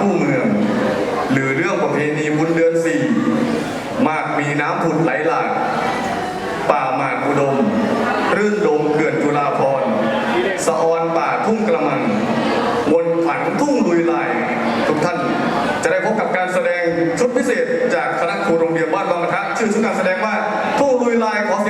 ผู้เมือง หรือเรื่องประเพณีบุญเดือนสี่มากมีน้ำผุดไหลหลากป่าหมากอุดม รื่นดมเขื่อนจุฬาพรสะออนป่าทุ่งกระมังวนผันทุ่งลุยลาย ทุกท่านจะได้พบกับการแสดงชุดพิเศษจากคณะครูโรงเรียนบ้านบางกระทะชื่อชุดการแสดงว่าทุ่งลุยลายขอเสีย